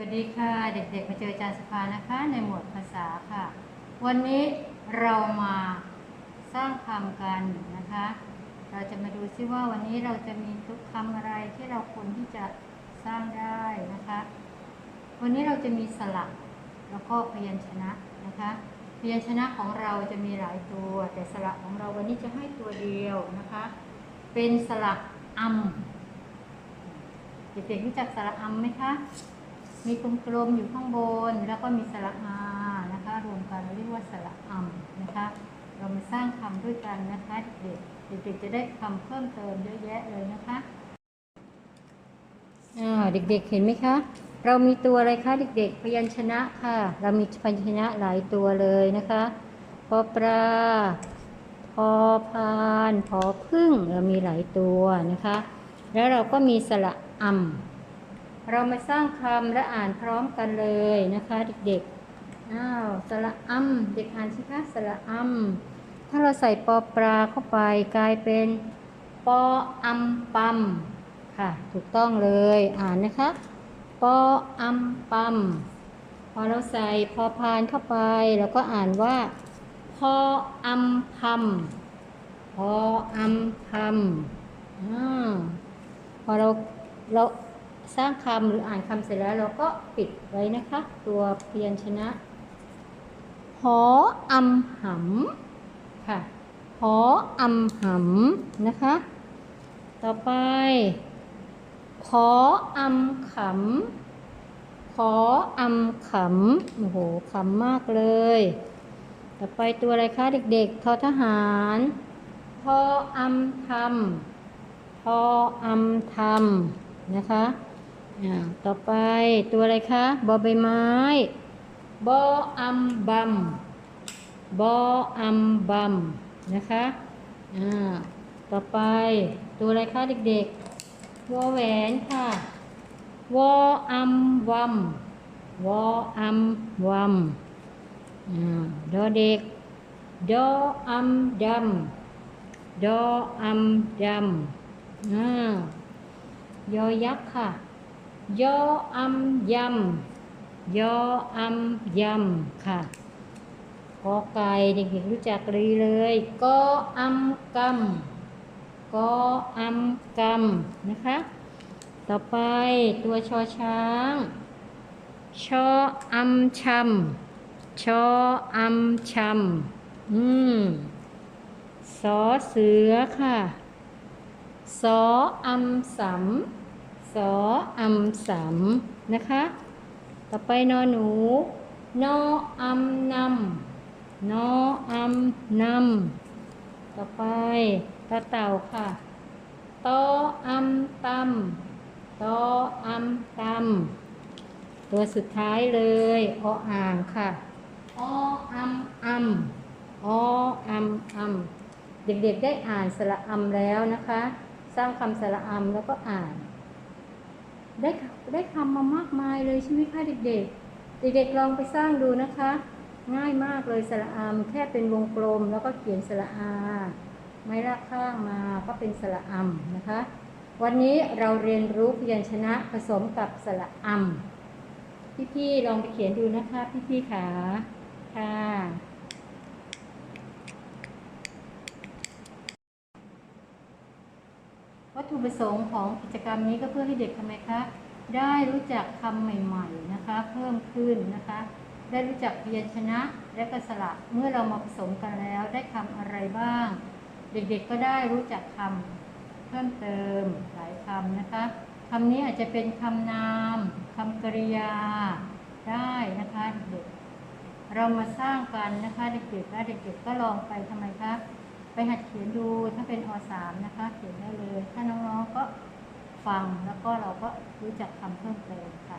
วัสดีค่ะ เด็กๆ มาเจออาจารย์สภานะคะ ในหมวดภาษาค่ะ วันนี้เรามาสร้างคำกันนะคะ เราจะมาดูซิว่าวันนี้เราจะมีทุกคำอะไรที่เราควรที่จะสร้างได้นะคะ วันนี้เราจะมีสระแล้วก็พยัญชนะนะคะ พยัญชนะของเราจะมีหลายตัว แต่สระของเราวันนี้จะให้ตัวเดียวนะคะ เป็นสระอัมเด็กๆรู้จักสระอัมไหมคะ มีกลมๆอยู่ข้างบน แล้วก็มีสระอานะคะ รวมกันเราเรียกว่าสระอัมนะคะ เรามาสร้างคำด้วยกันนะคะเด็กเด็กๆจะได้คำเพิ่มเติมเยอะแยะเลยนะคะเด็กๆเห็นไหมคะ เรามีตัวอะไรคะเด็ก ๆ พยัญชนะค่ะ เรามีพยัญชนะหลายตัวเลยนะคะปอปลาพอพานพอพึ่งเรามีหลายตัวนะคะ แล้วเราก็มีสระอัม เรามาสร้างคำและอ่านพร้อมกันเลยนะคะเด็กๆ อ้าวสระอัมเด็กอ่านสิคะสระอัมถ้าเราใส่ปอปลาเข้าไปกลายเป็นปออัมปัมค่ะ ถูกต้องเลยอ่านนะคะปออัมปัมพอเราใส่พอพานเข้าไปเราก็อ่านว่าพออัมพัมพออัมพัมอ่าพอเราเรา สร้างคำหรืออ่านคำเสร็จแล้วเราก็ปิดไว้นะคะ ตัวพยัญชนะ หออำหำค่ะ หออำหำนะคะ ต่อไป ขออำขำ ขออำขำ โอ้โหขำมากเลย ต่อไปตัวอะไรคะเด็กๆทอทหารพออำทำพออำทำนะคะ ต่อไปตัวอะไรคะบอใบไม้บออัมบัมบออัมบัมนะคะอ่าต่อไปตัวอะไรคะเด็กๆวอแหวนค่ะวออัมวัมวออัมวัมอ่าดอเด็กดออัมดำดออัมดำอ่ายอยักษ์ค่ะ ยออัมยำยออัมยำค่ะกอไก่เด็กๆรู้จักรีเลยกออัมกำกออัมกำนะคะ ต่อไปตัวชอช้างชออัมชำชออัมชำอืมสอเสือค่ะสออัมสำส ออัมสามนะคะ ต่อไปนอหนู นออัมนำนออัมนำต่อไปตาเต่าค่ะตออัมตำตออัมตำตัวสุดท้ายเลยออ่างค่ะออัมอัมออัมอัมเด็กๆได้อ่านสระอัมแล้วนะคะ สร้างคำสระอัมแล้วก็อ่าน ได้ได้คำมามากมายเลยใช่ไหมคะเด็กๆ เด็กๆลองไปสร้างดูนะคะ ง่ายมากเลยสระอามแค่เป็นวงกลมแล้วก็เขียนสระอา ไม้ลากข้างมาก็เป็นสระอัมนะคะ วันนี้เราเรียนรู้พยัญชนะผสมกับสระอัมพี่ๆลองไปเขียนดูนะคะพี่ๆขาค่ะ วั ตถุประสงค์ของกิจกรรมนี้ก็เพื่อให้เด็กทำไมคะ ได้รู้จักคำใหม่ๆนะคะ เพิ่มขึ้นนะคะ ได้รู้จักพยัญชนะและก็สระเมื่อเรามาผสมกันแล้วได้คำอะไรบ้าง เด็กๆก็ได้รู้จักคำเพิ่มเติมหลายคำนะคะคำนี้อาจจะเป็นคำนามคำกริยาได้นะคะเด็กเรามาสร้างกันนะคะเด็กๆและเด็กๆก็ลองไปทำไมคะ ไปหัดเขียนดูถ้าเป็นอสามนะคะ เขียนได้เลย ถ้าน้องๆก็ฟังแล้วก็เราก็รู้จักคำเพิ่มเติมค่ะ